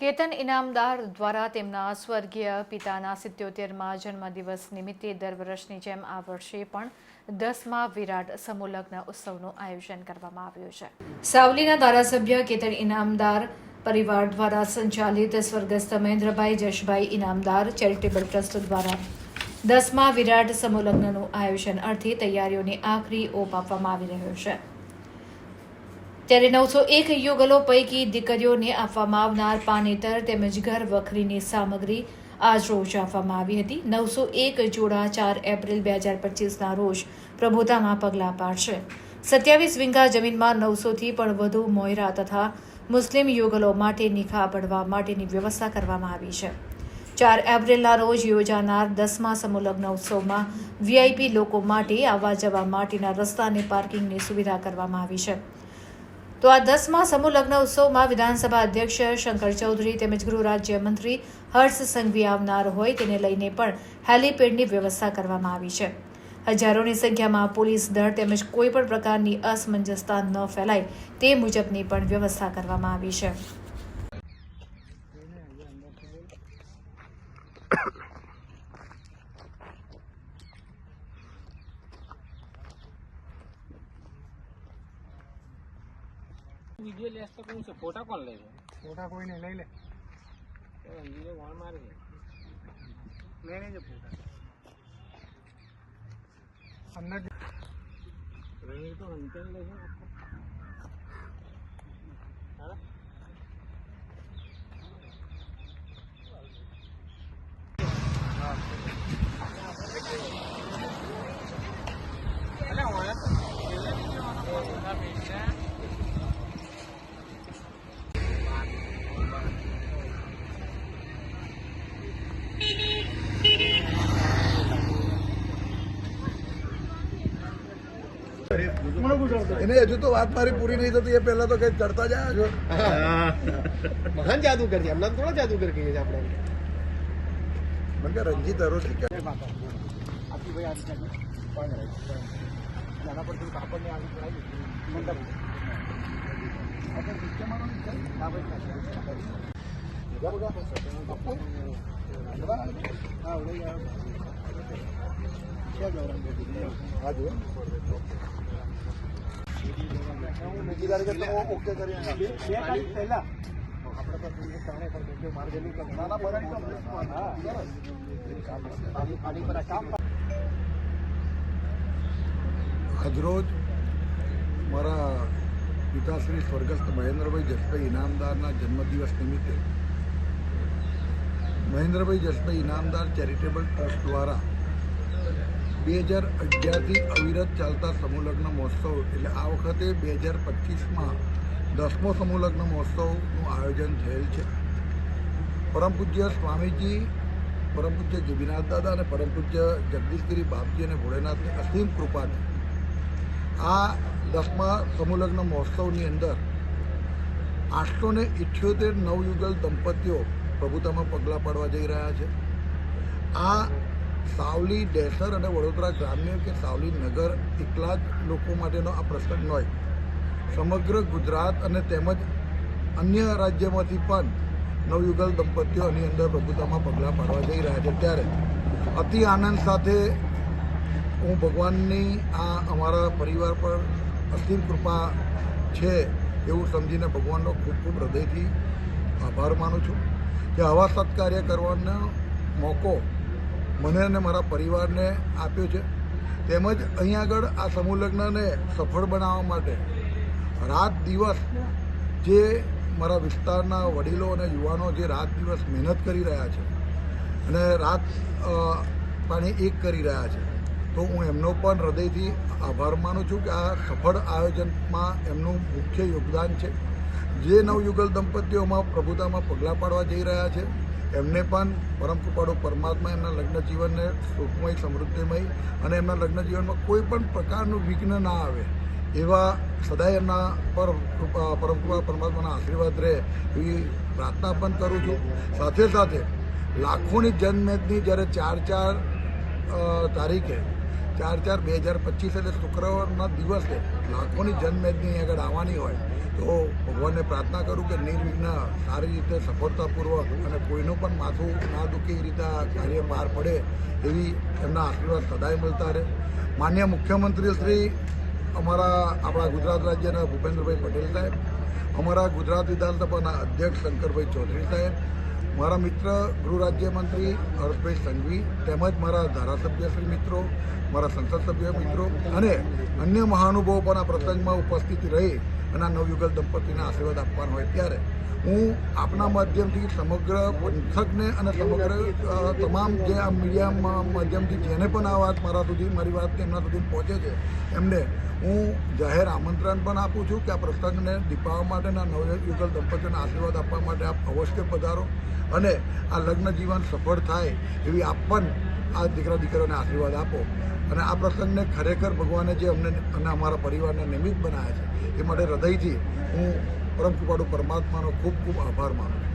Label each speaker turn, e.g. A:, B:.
A: કેતન ઇનામદાર દ્વારા તેમના સ્વર્ગીય પિતાના સિત્યોતેરમાં જન્મદિવસ નિમિત્તે દર વર્ષની જેમ આ વર્ષે પણ દસમા વિરાટ સમૂહલગ્ન ઉત્સવનું આયોજન કરવામાં આવ્યું છે. સાવલીના ધારાસભ્ય કેતન ઇનામદાર પરિવાર દ્વારા સંચાલિત સ્વર્ગસ્થ મહેન્દ્રભાઈ જશભાઈ ઇનામદાર ચેરિટેબલ ટ્રસ્ટ દ્વારા દસમા વિરાટ સમૂહલગ્નનું આયોજન અર્થે તૈયારીઓની આખરી ઓપ આપવામાં આવી રહ્યો છે. ત્યારે નવસો એક યુગલો પૈકી દીકરીઓને આપવામાં આવનાર પાનેતર તેમજ ઘર વખરીની સામગ્રી આજ રોજ આપવામાં આવી હતી. નવસો એક જોડા ચાર એપ્રિલ બે હજાર પચીસના રોજ પ્રભુતામાં પગલાં પાડશે. સત્યાવીસ વિંગા જમીનમાં નવસોથી પણ વધુ મોયરા તથા મુસ્લિમ યુગલો માટે નિખા પડવા માટેની વ્યવસ્થા કરવામાં આવી છે. ચાર એપ્રિલના રોજ યોજાનાર દસમા સમુલગ્ન ઉત્સવમાં વીઆઈપી લોકો માટે આવવા જવા માટેના રસ્તા અને પાર્કિંગની સુવિધા કરવામાં આવી છે. તો આ દસમા સમૂહ લગ્ન ઉત્સવમાં વિધાનસભા અધ્યક્ષ શંકર ચૌધરી તેમજ ગૃહ રાજ્યમંત્રી હર્ષ સંઘવી આવનાર હોય તેને લઈને પણ હેલીપેડની વ્યવસ્થા કરવામાં આવી છે. હજારોની સંખ્યામાં પોલીસ દળ તેમજ કોઈ પણ પ્રકારની અસમંજસતા ન ફેલાય તે મુજબની પણ વ્યવસ્થા કરવામાં આવી છે.
B: વીડિયો લેસ તો કોણ છે. ફોટા કોણ લે છે?
C: ફોટા કોઈને લઈ લે.
B: અંજીરે વાળ મારે છે.
C: લઈ લેજો ફોટા. અંદર
B: રવિ તો અંતર લે છે હા? અલા, ઓલા તો છેલ્લે જ જવાનો ફોટા પેજને.
D: એને હજુ તો વાત મારી પૂરી નહીં થતી એ પહેલા તો કઈ ચડતા જ આવ્યા છો
C: મહાન જાદુગર છે. એમના થોડા જાદુગર કહીએ છીએ આપણે.
D: મને કે રંજીત અરોઠી કે?
C: જાય હા
D: બીજી તારીખે આજરોજ મારા પિતાશ્રી સ્વર્ગસ્થ મહેન્દ્રભાઈ જસભાઈ ઇનામદારના જન્મદિવસ નિમિત્તે મહેન્દ્રભાઈ જસભાઈ ઇનામદાર ચેરિટેબલ ટ્રસ્ટ દ્વારા બે હજાર અગિયારથી અવિરત ચાલતા સમૂહલગ્ન મહોત્સવ, એટલે આ વખતે બે હજાર પચીસમાં દસમો સમૂહલગ્ન મહોત્સવનું આયોજન થયેલ છે. પરમ પૂજ્ય સ્વામીજી, પરમ પૂજ્ય જુબીનાથ દાદા અને પરમ પૂજ્ય જગદીશગીરી બાપજી અને ભોળેનાથની અસીમ કૃપાથી આ દસમા સમૂહલગ્ન મહોત્સવની અંદર આઠસો ને ઇઠ્યોતેર નવયુગલ દંપતીઓ પ્રભુતામાં પગલાં પાડવા જઈ રહ્યા છે. આ સાવલી ડેસર અને વડોદરા ગ્રામ્ય કે સાવલી નગર એકલા જ લોકો માટેનો આ પ્રસંગ હોય સમગ્ર ગુજરાત અને તેમજ અન્ય રાજ્યમાંથી પણ નવયુગલ દંપતીઓ એની અંદર પ્રભુતામાં પગલાં પાડવા જઈ રહ્યા છે. ત્યારે અતિ આનંદ સાથે હું ભગવાનની આ અમારા પરિવાર પર અસીમ કૃપા છે એવું સમજીને ભગવાનનો ખૂબ ખૂબ હૃદયથી આભાર માનું છું. કે આવા સત્કાર્ય કરવાનો મોકો મને અને મારા પરિવારને આપ્યો છે. તેમજ અહીં આગળ આ સમૂહ લગ્નને સફળ બનાવવા માટે રાત દિવસ જે મારા વિસ્તારના વડીલો અને યુવાનો જે રાત દિવસ મહેનત કરી રહ્યા છે અને રાત પાણી એક કરી રહ્યા છે, તો હું એમનો પણ હૃદયથી આભાર માનું છું કે આ સફળ આયોજનમાં એમનું મુખ્ય યોગદાન છે. જે નવયુગલ દંપતીઓમાં પ્રભુતામાં પગલાં પાડવા જઈ રહ્યા છે, એમને પણ પરમ કૃપાળુ પરમાત્મા એમના લગ્ન જીવનને સુખમય, સમૃદ્ધિમય અને એમના લગ્ન જીવનમાં કોઈ પણ પ્રકારનું વિઘ્ન ના આવે, એવા સદાય એમના પર પરમ કૃપા પરમાત્માના આશીર્વાદ રહે એવી પ્રાર્થના પણ કરું છું. સાથે સાથે લાખોની જનમેદની જ્યારે ચાર ચાર તારીખે ચાર ચાર, બે હજાર પચીસ એટલે શુક્રવારના દિવસે લાખોની જનમેદની આગળ આવવાની હોય, તો ભગવાનને પ્રાર્થના કરું કે નિર્વિઘ્ન સારી રીતે સફળતાપૂર્વક અને કોઈનું પણ માથું ના દુખે રીતે આ કાર્ય બહાર પડે એવી એમના આશીર્વાદ સદાય મળતા રહે. માન્ય મુખ્યમંત્રી શ્રી અમારા આપણા ગુજરાત રાજ્યના ભૂપેન્દ્રભાઈ પટેલ સાહેબ, અમારા ગુજરાત વિધાનસભાના અધ્યક્ષ શંકરભાઈ ચૌધરી સાહેબ મારા મિત્ર ગૃહ રાજ્યમંત્રી હર્ષભાઈ સંઘવી, તેમજ મારા ધારાસભ્યશ્રી મિત્રો, મારા સંસદ સભ્ય મિત્રો અને અન્ય મહાનુભાવો પણ આ પ્રસંગમાં ઉપસ્થિત રહી અને આ નવયુગલ દંપતીને આશીર્વાદ આપવાનો હોય ત્યારે હું આપના માધ્યમથી સમગ્ર પંથકને અને સમગ્ર તમામ જે આ મીડિયા માધ્યમથી જેને પણ આ વાત મારા સુધી, મારી વાત તેમના સુધી પહોંચે છે, એમને હું જાહેર આમંત્રણ પણ આપું છું કે આ પ્રસંગને દીપાવવા માટેના નવયુગલ દંપતીઓને આશીર્વાદ આપવા માટે આપ અવશ્ય પધારો. અને આ લગ્ન જીવન સફળ થાય એવી આપ પણ આ દીકરા, દીકરાઓને આશીર્વાદ આપો. અને આ પ્રસંગને ખરેખર ભગવાને જે અમને અને અમારા પરિવારને નિમિત્ત બનાવ્યા છે, એ માટે હૃદયથી હું પરમ કૃપાળુ પરમાત્માનો ખૂબ ખૂબ આભાર માનું છું.